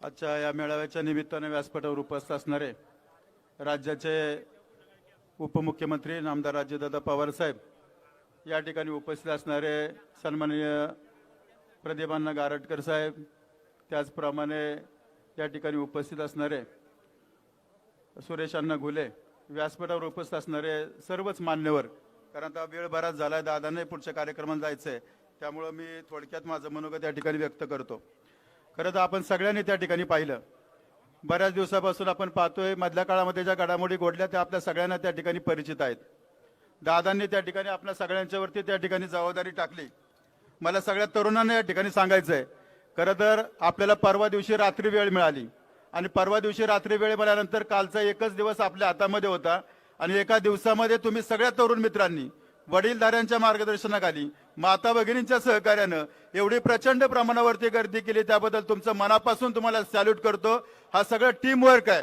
आजच्या या मेळाव्याच्या निमित्ताने व्यासपीठावर उपस्थित असणारे राज्याचे उपमुख्यमंत्री नामदार राजेदादा पवार साहेब या ठिकाणी उपस्थित असणारे सन्माननीय प्रदीपांना गारटकर साहेब त्याचप्रमाणे या ठिकाणी उपस्थित असणारे सुरेश अण्णा घुले व्यासपीठावर उपस्थित असणारे सर्वच मान्यवर कारण आता वेळ बराच झालाय दादाने पुढच्या कार्यक्रमाला जायचंय त्यामुळं मी थोडक्यात माझं मनोगत या ठिकाणी व्यक्त करतो. खरं तर आपण सगळ्यांनी त्या ठिकाणी पाहिलं. बऱ्याच दिवसापासून आपण पाहतोय मधल्या काळामध्ये ज्या घडामोडी घडल्या त्या आपल्या सगळ्यांना त्या ठिकाणी परिचित आहेत. दादांनी त्या ठिकाणी आपल्या सगळ्यांच्यावरती त्या ठिकाणी जबाबदारी टाकली. मला सगळ्या तरुणांना या ठिकाणी सांगायचं आहे खरं तर आपल्याला परवा दिवशी रात्री वेळ मिळाली. आणि परवा दिवशी रात्री वेळ मिळाल्यानंतर कालचा एकच दिवस आपल्या हातामध्ये होता. आणि एका दिवसामध्ये तुम्ही सगळ्या तरुण मित्रांनी वडीलधाऱ्यांच्या मार्गदर्शनाखाली माता भगिनींच्या सहकार्यानं एवढी प्रचंड प्रमाणावरती गर्दी केली त्याबद्दल तुमचं मनापासून तुम्हाला सॅल्यूट करतो. हा सगळं टीम वर्क आहे.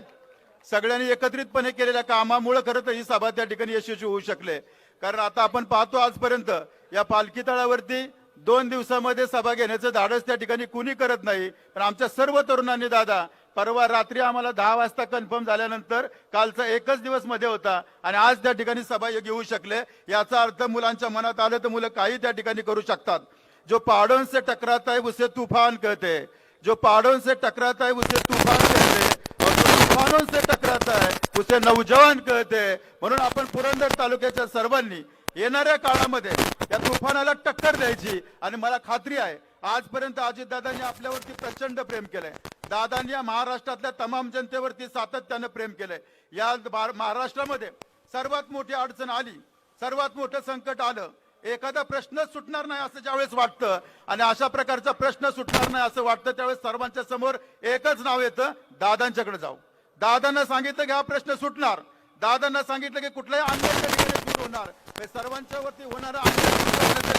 सगळ्यांनी एकत्रितपणे केलेल्या कामामुळे खरं तर ही सभा त्या ठिकाणी यशस्वी होऊ शकले. कारण आता आपण पाहतो आजपर्यंत या पालखी तळावरती दोन दिवसामध्ये सभा घेण्याचं धाडस त्या ठिकाणी कुणी करत नाही. पण आमच्या सर्व तरुणांनी दादा परवा रात्री आम्हाला दहा वाजता कन्फर्म झाल्यानंतर कालचा एकच दिवसमध्ये होता आणि आज त्या ठिकाणी सभा घेऊ शकले. याचा अर्थ मुलांच्या मनात आलं तर मुलं काही त्या ठिकाणी करू शकतात. जो पहाड़ों से टकराता है उसे तूफान कहते. हैं जो पहाड़ों से टकराता है उसे तूफान कहते. हैं और जो तूफानों से टकराता है उसे नौजवान कहते. हैं म्हणून आपण पुरंदर तालुक्याच्या सर्वांनी येणाऱ्या काळामध्ये या तुफानाला टक्कर द्यायची. आणि मला खात्री आहे आजपर्यंत अजितदादांनी आपल्यावरती प्रचंड प्रेम केलंय. दादांनी या महाराष्ट्रातल्या तमाम जनतेवरती सातत्यानं प्रेम केलंय. या महाराष्ट्रामध्ये सर्वात मोठी अडचण आली सर्वात मोठं संकट आलं एखादा प्रश्नच सुटणार नाही असं ज्यावेळेस वाटतं आणि अशा प्रकारचा प्रश्न सुटणार नाही असं वाटतं त्यावेळेस सर्वांच्या समोर एकच नाव येतं दादांच्याकडे जाऊ. दादांना सांगितलं की हा प्रश्न सुटणार. दादांना सांगितलं की कुठल्याही अन्याय होणार. हे सर्वांच्या वरती होणारं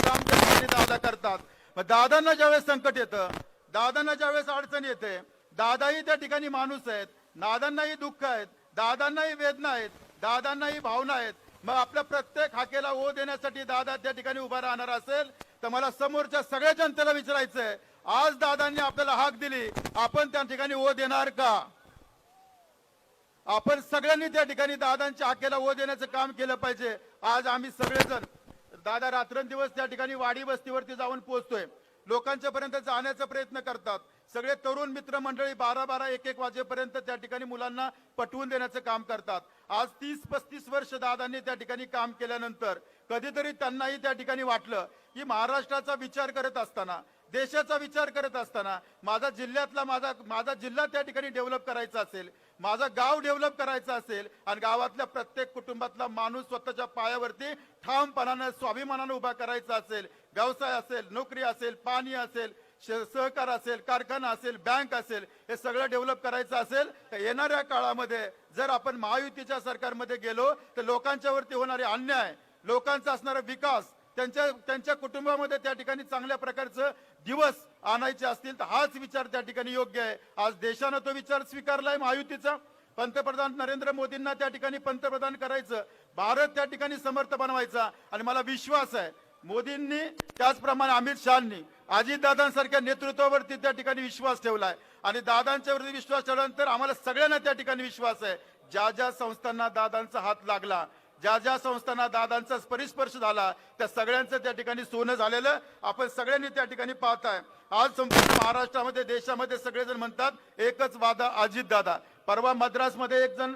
काम दादा करतात. मग दादांना ज्यावेळेस संकट येतं दादांना ज्यावेळेस अडचण येते दादाही त्या ठिकाणी माणूस आहेत. दादांनाही दुःख आहेत. दादांनाही वेदना आहेत. दादांनाही भावना आहेत. मग आपल्या प्रत्येक हाकेला ओ देण्यासाठी दादा त्या ठिकाणी उभा राहणार असेल तर मला समोरच्या सगळ्या जनतेला विचारायचंय आज दादांनी आपल्याला हाक दिली आपण त्या ठिकाणी ओ देणार का? आपण सगळ्यांनी त्या ठिकाणी दादांच्या हाकेला ओ देण्याचं काम केलं पाहिजे. आज आम्ही सगळेजण दादा रात्रंदिवस त्या ठिकाणी वाडी वस्तीवरती जाऊन पोहोचतोय. लोकांच्या पर्यंत जाण्याचा प्रयत्न करतात. सगळे तरुण मित्र मंडळी बारा बारा एक एक वाजेपर्यंत त्या ठिकाणी मुलांना पटवून देण्याचं काम करतात. आज तीस पस्तीस वर्ष दादांनी त्या ठिकाणी काम केल्यानंतर कधीतरी त्यांनाही त्या ठिकाणी वाटलं की महाराष्ट्राचा विचार करत असताना देशाचा विचार करत असताना माझा जिल्ह्यातला माझा माझा जिल्हा त्या ठिकाणी डेव्हलप करायचा असेल माझा गाव डेव्हलप करायचा असेल आणि गावातल्या प्रत्येक कुटुंबातला माणूस स्वतःच्या पायावरती ठामपणानं स्वाभिमानानं उभा करायचा असेल व्यवसाय असेल नोकरी असेल पाणी असेल सहकार असेल कारखाना असेल बँक असेल हे सगळं डेव्हलप करायचं असेल तर येणाऱ्या काळामध्ये जर आपण महायुतीच्या सरकारमध्ये गेलो तर लोकांच्यावरती होणारे अन्याय लोकांचा असणारा विकास त्यांच्या त्यांच्या कुटुंबामध्ये त्या ठिकाणी चांगल्या प्रकारचं दिवस आणायचे असतील तर हाच विचार त्या ठिकाणी योग्य आहे. आज देशानं तो विचार स्वीकारलाय महायुतीचा. पंतप्रधान नरेंद्र मोदींना त्या ठिकाणी पंतप्रधान करायचं. भारत त्या ठिकाणी समर्थ बनवायचा. आणि मला विश्वास आहे मोदींनी त्याचप्रमाणे अमित शहानी अजितदादांसारख्या नेतृत्वावरती त्या ठिकाणी विश्वास ठेवलाय. आणि दादांच्यावरती विश्वास ठेवल्यानंतर आम्हाला सगळ्यांना त्या ठिकाणी विश्वास आहे. ज्या ज्या संस्थांना दादांचा हात लागला ज्या ज्या संस्थांना दादांचा परिस्पर्श झाला त्या सगळ्यांचं त्या ठिकाणी सोनं झालेलं आपण सगळ्यांनी त्या ठिकाणी पाहताय. आज संपूर्ण महाराष्ट्रामध्ये देशामध्ये सगळेजण म्हणतात एकच वादा अजित दादा परवा मद्रासमध्ये एक जण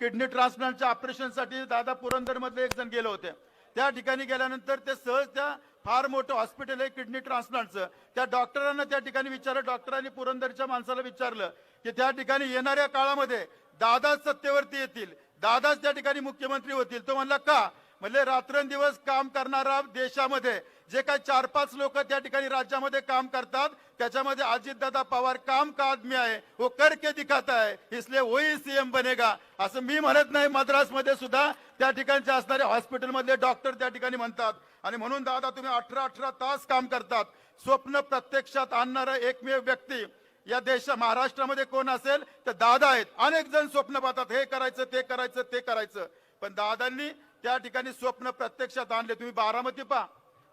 किडनी ट्रान्सप्लांटच्या ऑपरेशनसाठी दादा पुरंदरमध्ये एक जण गेले होते. त्या ठिकाणी गेल्यानंतर ते सहज त्या फार मोठं हॉस्पिटल आहे किडनी ट्रान्सप्लांटचं. त्या डॉक्टरांना त्या ठिकाणी विचारलं डॉक्टरांनी पुरंदरच्या माणसाला विचारलं की त्या ठिकाणी येणाऱ्या काळामध्ये दादाच सत्तेवरती येतील दादाच त्या ठिकाणी मुख्यमंत्री होतील. तो म्हणला का? म्हणजे रात्रंदिवस काम करणारा देशामध्ये जे काही चार पाच लोक त्या ठिकाणी राज्यामध्ये काम करतात त्याच्यामध्ये अजितदादा पवार काम का आदमी आहे? वो करके दिखाता है इसलिए वही सीएम बनेगा. असं मी म्हणत नाही मद्रासमध्ये सुद्धा त्या ठिकाणचे असणारे हॉस्पिटलमधले डॉक्टर त्या ठिकाणी म्हणतात. आणि म्हणून दादा तुम्ही अठरा अठरा तास काम करतात. स्वप्न प्रत्यक्षात आणणारा एकमेव व्यक्ती या देश महाराष्ट्रामध्ये कोण असेल? तर दादा आहेत. अनेक जण स्वप्न पाहतात. हे करायचं ते करायचं ते करायचं. पण दादांनी त्या ठिकाणी स्वप्न प्रत्यक्षात आणले. तुम्ही बारामती पहा.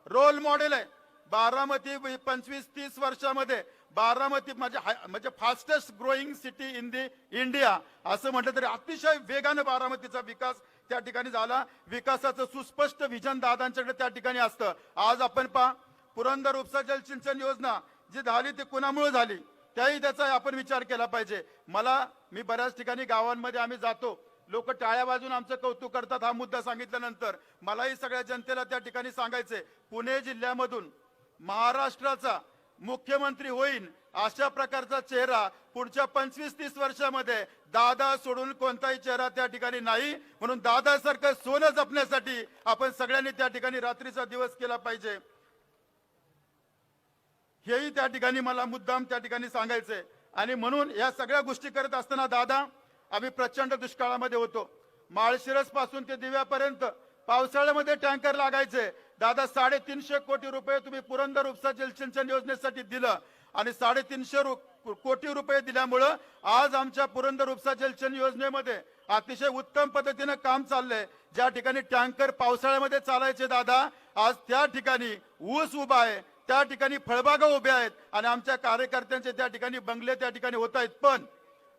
रोल मॉडेल आहे. बारामती पंचवीस तीस वर्षामध्ये बारामती म्हणजे हाय- म्हणजे fastest growing city in the India असं म्हटलं तरी अतिशय वेगानं बारामतीचा विकास त्या ठिकाणी झाला. विकासाचं सुस्पष्ट विजन दादांच्याकडे त्या ठिकाणी असतं. आज आपण पहा पुरंदर उपसा जलसिंचन योजना जी झाली ती कुणामुळे झाली? त्याही त्याचा आपण विचार केला पाहिजे. मला मी बऱ्याच ठिकाणी गावांमध्ये आम्ही जातो. लोक टाळ्या बाजून आमचं कौतुक करतात हा मुद्दा सांगितल्यानंतर. मलाही सगळ्या जनतेला त्या ठिकाणी सांगायचंय. पुणे जिल्ह्यामधून महाराष्ट्राचा मुख्यमंत्री होईल अशा प्रकारचा चेहरा पुढच्या पंचवीस तीस वर्षामध्ये दादा सोडून कोणताही चेहरा त्या ठिकाणी नाही. म्हणून दादासारखं सोनं जपण्यासाठी आपण सगळ्यांनी त्या ठिकाणी रात्रीचा दिवस केला पाहिजे. हेही त्या ठिकाणी मला मुद्दाम त्या ठिकाणी सांगायचंय. आणि म्हणून या सगळ्या गोष्टी करत असताना दादा आम्ही प्रचंड दुष्काळामध्ये होतो. माळशिरसपासून ते दिव्यापर्यंत पावसाळ्यामध्ये टँकर लागायचे. दादा साडेतीनशे कोटी रुपये तुम्ही पुरंदर उपसा जलसिंचन योजनेसाठी दिलं आणि साडेतीनशे रु- कोटी रुपये दिल्यामुळं आज आमच्या पुरंदर उपसा जलसिंचन योजनेमध्ये अतिशय उत्तम पद्धतीनं काम चाललंय. ज्या ठिकाणी टँकर पावसाळ्यामध्ये चालायचे दादा आज त्या ठिकाणी ऊस उभा आहे त्या ठिकाणी फळबागा उभ्या आहेत आणि आमच्या कार्यकर्त्यांचे त्या ठिकाणी बंगले त्या ठिकाणी होत आहेत. पण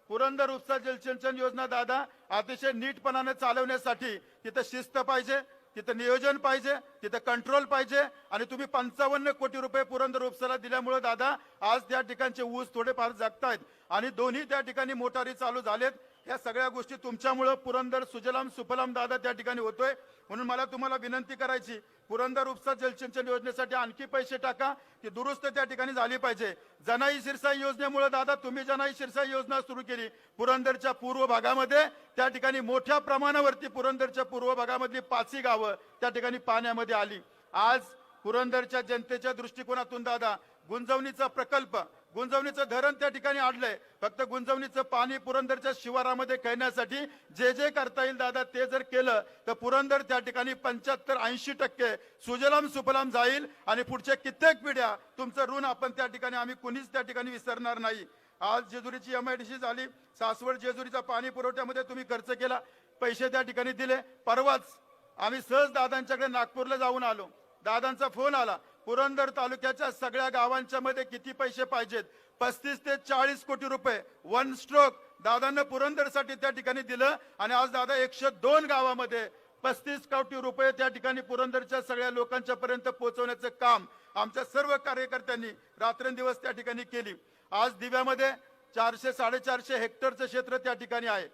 पुरंदर उपसा जलसिंचन योजना दादा अतिशय नीटपणाने चालवण्यासाठी तिथं शिस्त पाहिजे. तिथं नियोजन पाहिजे तिथं कंट्रोल पाहिजे आणि तुम्ही पंचावन्न कोटी रुपये पुरंदर उपसाला दिल्यामुळे दादा आज त्या ठिकाणचे ऊस थोडेफार जगतायत आणि दोन्ही त्या ठिकाणी मोटारी चालू झालेत. या सगळ्या गोष्टी तुमच्यामुळं पुरंदर सुजलाम सुफलाम दादा त्या ठिकाणी होतोय. म्हणून मला तुम्हाला विनंती करायची पुरंदर उपसा जलसिंचन योजनेसाठी आणखी पैसे टाका की दुरुस्त त्या ठिकाणी झाली पाहिजे. जनाई शिरसाई योजनेमुळे दादा तुम्ही जनाई शिरसाई योजना सुरू केली. पुरंदरच्या पूर्व भागामध्ये त्या ठिकाणी मोठ्या प्रमाणावरती पुरंदरच्या पूर्व भागामधली पाचही गावं त्या ठिकाणी पाण्यामध्ये आली. आज पुरंदरच्या जनतेच्या दृष्टिकोनातून दादा गुंजवणीचा प्रकल्प गुंजवणीचं धरण त्या ठिकाणी आणलंय. फक्त गुंजवणीचं पाणी पुरंदरच्या शिवारामध्ये खेळण्यासाठी जे जे करता येईल दादा ते जर केलं तर पुरंदर त्या ठिकाणी पंच्याहत्तर ऐंशी टक्के सुजलाम सुफलाम जाईल आणि पुढच्या कित्येक पिढ्या तुमचं ऋण आपण त्या ठिकाणी आम्ही कुणीच त्या ठिकाणी विसरणार नाही. आज जेजुरीची एमआयडीसी झाली सासवड जेजुरीचा पाणी पुरवठ्यामध्ये तुम्ही खर्च केला पैसे त्या ठिकाणी दिले. परवाच आम्ही सहज दादांच्याकडे नागपूरला जाऊन आलो. दादांचा फोन आला पुरंदर तालुक्याच्या सगळ्या गावांच्या मध्ये किती पैसे पाहिजेत? पस्तीस ते चाळीस कोटी रुपये. वन स्ट्रोक दादांना पुरंदरसाठी त्या ठिकाणी दिलं आणि आज दादा एकशे दोन गावामध्ये पस्तीस कोटी रुपये त्या ठिकाणी पुरंदरच्या सगळ्या लोकांच्या पर्यंत पोहोचवण्याचं काम आमच्या सर्व कार्यकर्त्यांनी रात्रंदिवस त्या ठिकाणी केली. आज दिव्यामध्ये चारशे साडेचारशे हेक्टरचं क्षेत्र त्या ठिकाणी आहे.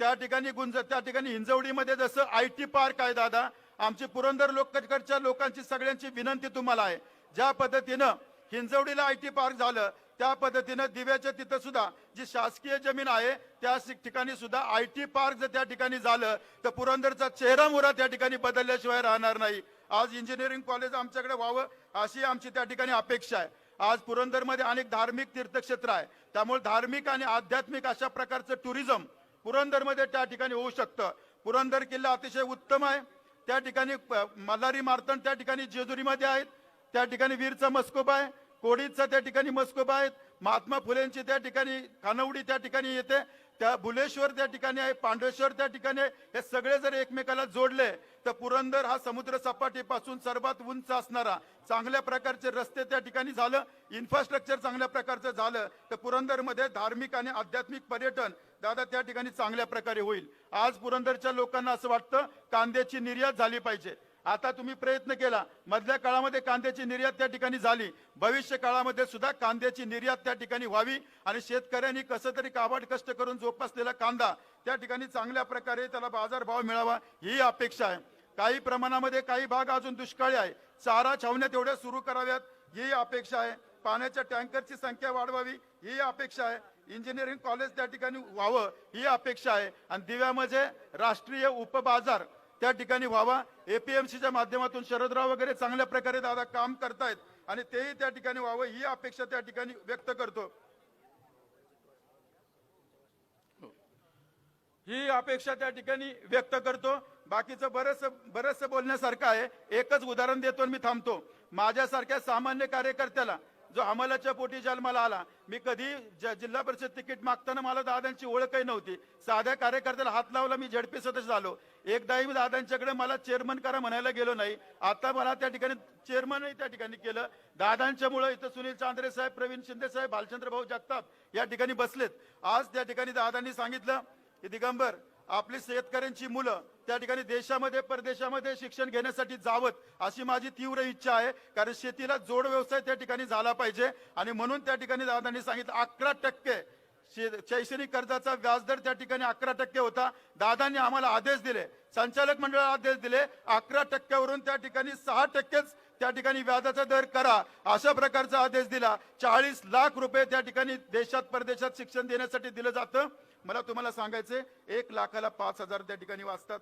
त्या ठिकाणी गुंज त्या ठिकाणी हिंजवडीमध्ये जसं आय टी पार्क आहे दादा आमची पुरंदर लोककडच्या लोकांची सगळ्यांची विनंती तुम्हाला आहे. ज्या पद्धतीनं हिंजवडीला आय टी पार्क झालं त्या पद्धतीनं दिव्याच्या तिथं सुद्धा जी शासकीय जमीन आहे त्या ठिकाणी सुद्धा आय टी पार्क जर त्या ठिकाणी झालं तर पुरंदरचा चेहरा मोहरा त्या ठिकाणी बदलल्याशिवाय राहणार नाही. आज इंजिनिअरिंग कॉलेज आमच्याकडे व्हावं अशी आमची त्या ठिकाणी अपेक्षा आहे. आज पुरंदरमध्ये अनेक धार्मिक तीर्थक्षेत्र आहे. त्यामुळे धार्मिक आणि आध्यात्मिक अशा प्रकारचं टुरिझम पुरंदरमध्ये त्या ठिकाणी होऊ शकतं. पुरंदर किल्ला अतिशय उत्तम आहे. त्या ठिकाणी मल्हारी मार्तंड त्या ठिकाणी जेजुरीमध्ये आहेत. त्या ठिकाणी वीरचा मस्कोबा आहे. कोडीचा त्या ठिकाणी मस्कोबा आहेत. महात्मा फुलेंची त्या ठिकाणी खानवडी त्या ठिकाणी येते. त्या बुलेश्वर त्या ठिकाणी आहे पांडेश्वर त्या ठिकाणी आहे. हे सगळे जर एकमेकाला जोडले तर पुरंदर हा समुद्र सपाटीपासून सर्वात उंच असणारा. चांगल्या प्रकारचे रस्ते त्या ठिकाणी झालं इन्फ्रास्ट्रक्चर चांगल्या प्रकारचं झालं तर पुरंदरमध्ये धार्मिक आणि आध्यात्मिक पर्यटन दादा त्या ठिकाणी चांगल्या प्रकारे होईल. आज पुरंदरच्या लोकांना असं वाटतं कांद्याची निर्यात झाली पाहिजे. आता तुम्ही प्रयत्न केला. मधल्या काळामध्ये कांद्याची निर्यात त्या ठिकाणी झाली. भविष्य काळामध्ये सुद्धा कांद्याची निर्यात त्या ठिकाणी व्हावी आणि शेतकऱ्यांनी कसं तरी काबाड कष्ट करून जोपासलेला कांदा त्या ठिकाणी चांगल्या प्रकारे त्याला बाजारभाव मिळावा ही अपेक्षा आहे. काही प्रमाणामध्ये काही भाग अजून दुष्काळी आहे. चारा छावण्या तेवढ्या सुरू कराव्यात ही अपेक्षा आहे. पाण्याच्या टँकरची संख्या वाढवावी ही अपेक्षा आहे. इंजिनिअरिंग कॉलेज त्या ठिकाणी व्हावं ही अपेक्षा आहे. आणि दिव्यामध्ये म्हणजे राष्ट्रीय उपबाजार त्या ठिकाणी व्हावा. एपीएमसीच्या माध्यमातून शरदराव वगैरे चांगल्या प्रकारे दादा काम करतायत आणि तेही त्या ठिकाणी व्हावं ही अपेक्षा त्या ठिकाणी व्यक्त करतो. ही अपेक्षा त्या ठिकाणी व्यक्त करतो. बाकीचं बरंच बरंचसं बोलण्यासारखं आहे. एकच उदाहरण देतो आणि मी थांबतो. माझ्यासारख्या सामान्य कार्यकर्त्याला जो अंमलाच्या पोटी जन्माला आला मी कधी जिल्हा परिषद तिकीट मागताना मला दादांची ओळखही नव्हती. साध्या कार्यकर्त्याला हात लावला मी झडपी सदस्य झालो. एकदाही मी दादांच्याकडे मला चेअरमन करा म्हणायला गेलो नाही. आता मला त्या ठिकाणी चेअरमनही त्या ठिकाणी केलं. दादांच्यामुळे इथं सुनील चांद्रे साहेब प्रवीण शिंदे साहेब भालचंद्र भाऊ जगताप या ठिकाणी बसलेत. आज त्या ठिकाणी दादांनी सांगितलं की दिगंबर आपली शेतकऱ्यांची मुलं त्या ठिकाणी देशामध्ये परदेशामध्ये शिक्षण घेण्यासाठी जावत अशी माझी तीव्र इच्छा आहे. कारण शेतीला जोड व्यवसाय त्या ठिकाणी झाला पाहिजे. आणि म्हणून त्या ठिकाणी दादांनी सांगितलं अकरा टक्के शैक्षणिक कर्जाचा व्याजदर त्या ठिकाणी अकरा टक्के होता. दादांनी आम्हाला आदेश दिले. संचालक मंडळाला आदेश दिले अकरा टक्क्यावरून त्या ठिकाणी सहा टक्केच त्या ठिकाणी व्याजाचा दर करा. अशा प्रकारचा आदेश दिला. चाळीस लाख रुपये त्या ठिकाणी देशात परदेशात शिक्षण देण्यासाठी दिलं जातं. मला तुम्हाला सांगायचे एक लाखाला पाच हजार त्या ठिकाणी वाचतात.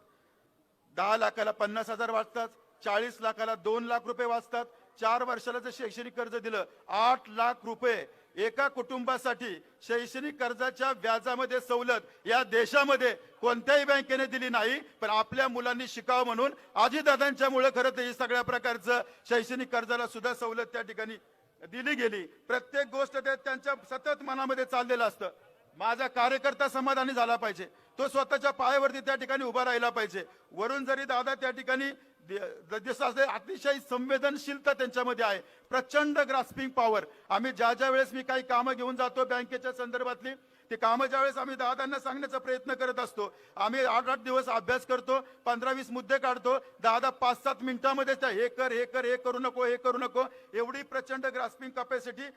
दहा लाखाला पन्नास हजार वाचतात. चाळीस लाखाला दोन लाख रुपये वाचतात. चार वर्षाला जर शैक्षणिक कर्ज दिलं आठ लाख रुपये. एका कुटुंबासाठी शैक्षणिक कर्जाच्या व्याजामध्ये सवलत या देशामध्ये कोणत्याही बँकेने दिली नाही पण आपल्या मुलांनी शिकावं म्हणून आजीदादांच्या मुळे खरं तर ही सगळ्या प्रकारचं शैक्षणिक कर्जाला सुद्धा सवलत त्या ठिकाणी दिली गेली. प्रत्येक गोष्ट ते त्यांच्या सतत मनामध्ये चाललेलं असतं. माझा कार्यकर्ता समाधानी झाला पाहिजे. तो स्वतःच्या पायावरती त्या ठिकाणी उभा राहिला पाहिजे. वरून जरी दादा त्या ठिकाणी जसं असं अतिशय संवेदनशीलता त्यांच्यामध्ये आहे. प्रचंड ग्रास्पिंग पॉवर आम्ही ज्या ज्या वेळेस मी काही कामं घेऊन जातो बँकेच्या संदर्भातली ते कामं ज्या वेळेस आम्ही दादांना सांगण्याचा प्रयत्न करत असतो आम्ही आठ आठ दिवस अभ्यास करतो पंधरा वीस मुद्दे काढतो दादा पाच सात मिनिटांमध्ये त्या हे कर हे कर हे करू नको हे करू नको एवढी प्रचंड ग्रास्पिंग कपॅसिटी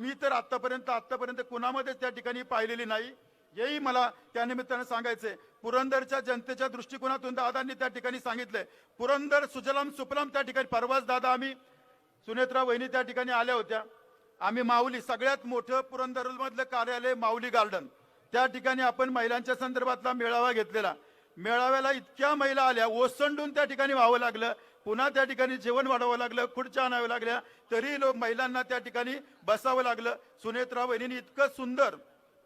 मी तर आत्तापर्यंत आत्तापर्यंत कुणामध्येच त्या ठिकाणी पाहिलेली नाही. हेही मला त्या निमित्ताने सांगायचंय. पुरंदरच्या जनतेच्या दृष्टिकोनातून दादांनी त्या ठिकाणी सांगितलंय. पुरंदर सुजलाम सुफलाम त्या ठिकाणी परवाच दादा आम्ही सुनेत्रा वहिनी त्या ठिकाणी आल्या होत्या. आम्ही माऊली सगळ्यात मोठं पुरंदर मधलं कार्यालय माऊली गार्डन. त्या ठिकाणी आपण महिलांच्या संदर्भातला मेळावा घेतलेला. मेळाव्याला इतक्या महिला आल्या ओसंडून त्या ठिकाणी व्हावं लागलं. पुन्हा त्या ठिकाणी जेवण वाढावं लागलं खुर्च्या आणाव्या लागल्या. तरी लोक महिलांना त्या ठिकाणी बसावं लागलं. सुनेत्रा वहिनीने इतकं सुंदर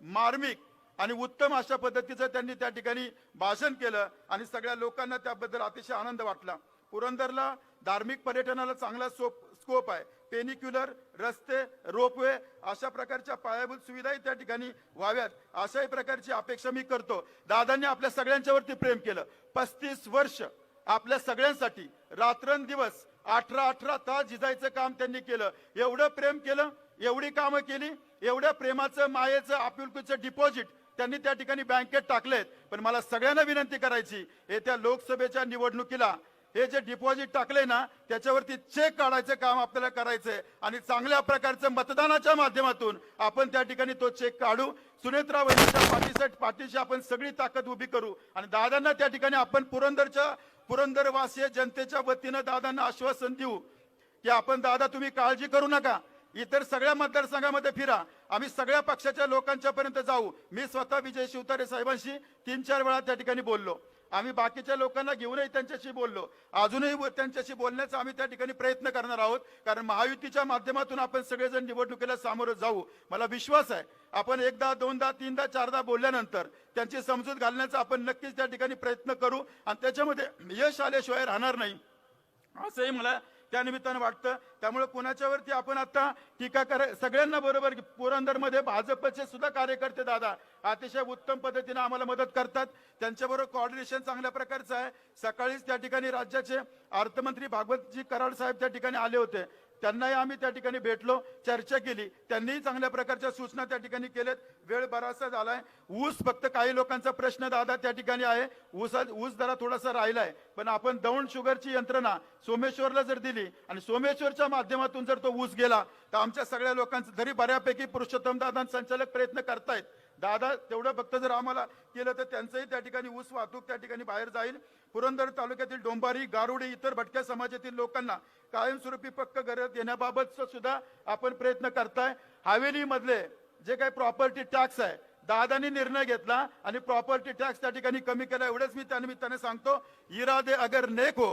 मार्मिक आणि उत्तम अशा पद्धतीचं त्यांनी त्या ठिकाणी भाषण केलं आणि सगळ्या लोकांना त्याबद्दल अतिशय आनंद वाटला. पुरंदरला धार्मिक पर्यटनाला चांगला सोप स्कोप आहे. पेनिक्युलर रस्ते रोपवे अशा प्रकारच्या पायाभूत सुविधाही त्या ठिकाणी व्हाव्यात. अशाही प्रकारची अपेक्षा मी करतो. दादांनी आपल्या सगळ्यांच्यावरती प्रेम केलं. पस्तीस वर्ष आपल्या सगळ्यांसाठी रात्रंदिवस अठरा अठरा तास झिजायचं काम त्यांनी केलं. एवढं प्रेम केलं एवढी कामं केली एवढ्या प्रेमाचं मायेचं आपुलकीचं डिपॉझिट त्यांनी त्या ठिकाणी बँकेत टाकलेत. पण मला सगळ्यांना विनंती करायची येत्या लोकसभेच्या निवडणुकीला हे जे डिपॉझिट टाकले ना त्याच्यावरती चेक काढायचं काम आपल्याला करायचंय. आणि चांगल्या प्रकारचं मतदानाच्या माध्यमातून आपण त्या ठिकाणी तो चेक काढू. सुनेत्रा वहिनीच्या पाठीसाठी पाठीशी आपण सगळी ताकद उभी करू. आणि दादांना त्या ठिकाणी आपण पुरंदरच्या पुरंदरवासीय जनतेच्या वतीनं दादांना आश्वासन देऊ की आपण दादा तुम्ही काळजी करू नका. इतर सगळ्या मतदारसंघामध्ये फिरा. आम्ही सगळ्या पक्षाच्या लोकांच्या पर्यंत जाऊ. मी स्वतः विजय शिवतारे साहेबांशी तीन चार वेळा त्या ठिकाणी बोललो. आम्ही बाकीच्या लोकांना घेऊनही त्यांच्याशी बोललो. अजूनही त्यांच्याशी बोलण्याचा आम्ही त्या ठिकाणी प्रयत्न करणार आहोत. कारण महायुतीच्या माध्यमातून आपण सगळेजण निवडणुकीला सामोरं जाऊ. मला विश्वास आहे. आपण एकदा दोनदा तीनदा चारदा बोलल्यानंतर त्यांची समजूत घालण्याचा आपण नक्कीच त्या ठिकाणी प्रयत्न करू. आणि त्याच्यामध्ये यश आल्याशिवाय राहणार नाही. असंही मला त्या निमित्तानं वाटतं. त्यामुळे कुणाच्यावरती आपण आता टीका कर सगळ्यांना बरोबर पुरंदरमध्ये भाजपचे सुद्धा कार्यकर्ते दादा अतिशय उत्तम पद्धतीने आम्हाला मदत करतात. त्यांच्याबरोबर कॉर्डिनेशन चांगल्या प्रकारचं आहे. सकाळीच त्या ठिकाणी राज्याचे अर्थमंत्री भागवतजी कराड साहेब त्या ठिकाणी आले होते. त्यांनाही आम्ही त्या ठिकाणी भेटलो चर्चा केली. त्यांनीही चांगल्या प्रकारच्या सूचना त्या ठिकाणी केल्यात. वेळ बराचसा झालाय. ऊस फक्त काही लोकांचा प्रश्न दादा त्या ठिकाणी आहे. ऊसा ऊस जरा थोडासा राहिलाय. पण आपण दौंड शुगरची यंत्रणा सोमेश्वरला जर दिली आणि सोमेश्वरच्या माध्यमातून जर तो ऊस गेला तर आमच्या सगळ्या लोकांचं जरी बऱ्यापैकी पुरुषोत्तम दादा संचालक प्रयत्न करतायत. दादा तेवढं फक्त जर आम्हाला केलं तर त्यांचंही त्या ठिकाणी ऊस वाहतूक त्या ठिकाणी बाहेर जाईल. पुरंदर तालुक्यातील डोंबारी गारुडी इतर भटक्या समाजातील लोकांना कायमस्वरूपी पक्क घर देण्याबाबत सुद्धा आपण प्रयत्न करताय. हवेली मधले जे काही प्रॉपर्टी टॅक्स आहे दादानी निर्णय घेतला आणि प्रॉपर्टी टॅक्स त्या ठिकाणी कमी केला. एवढंच मी त्यानिमित्ताने सांगतो इरादे अगर नेक हो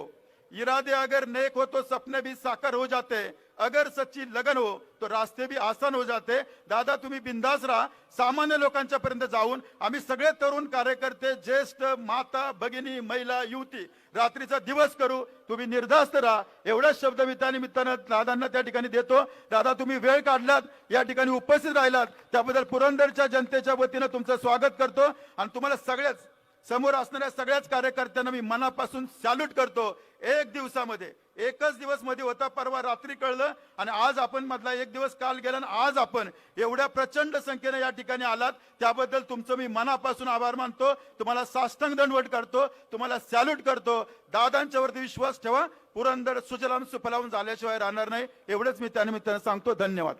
इरादे अगर नेक हो तो सपने भी साकार हो जाते. अगर सच्ची लगन हो तो रास्ते भी आसान हो जाते. दादा तुम्ही बिंदास राहा. सामान्य लोकांच्या पर्यंत जाऊन आम्ही सगळे तरुण कार्यकर्ते ज्येष्ठ माता भगिनी महिला युवती रात्रीचा दिवस करू. तुम्ही निर्धास्त राहा. एवढाच शब्द मी त्या निमित्तानं दादांना त्या ठिकाणी देतो. दादा तुम्ही वेळ काढलात. या ठिकाणी उपस्थित राहिलात. त्याबद्दल पुरंदरच्या जनतेच्या वतीनं तुमचं स्वागत करतो. आणि तुम्हाला सगळ्याच समोर असणाऱ्या सगळ्याच कार्यकर्त्यांना मी मनापासून सॅल्यूट करतो. एक दिवसामध्ये एकच दिवसमध्ये होता परवा रात्री कळलं. आणि आज आपण मधला एक दिवस काल गेला आणि आज आपण एवढ्या प्रचंड संख्येने या ठिकाणी आलात. त्याबद्दल तुमचं मी मनापासून आभार मानतो. तुम्हाला साष्टांग दंडवट करतो. तुम्हाला सॅल्यूट करतो. दादांच्या वरती विश्वास ठेवा. पुरंदर सुजलाम सुफलाम झाल्याशिवाय राहणार नाही. एवढंच मी त्यानिमित्तानं सांगतो. धन्यवाद.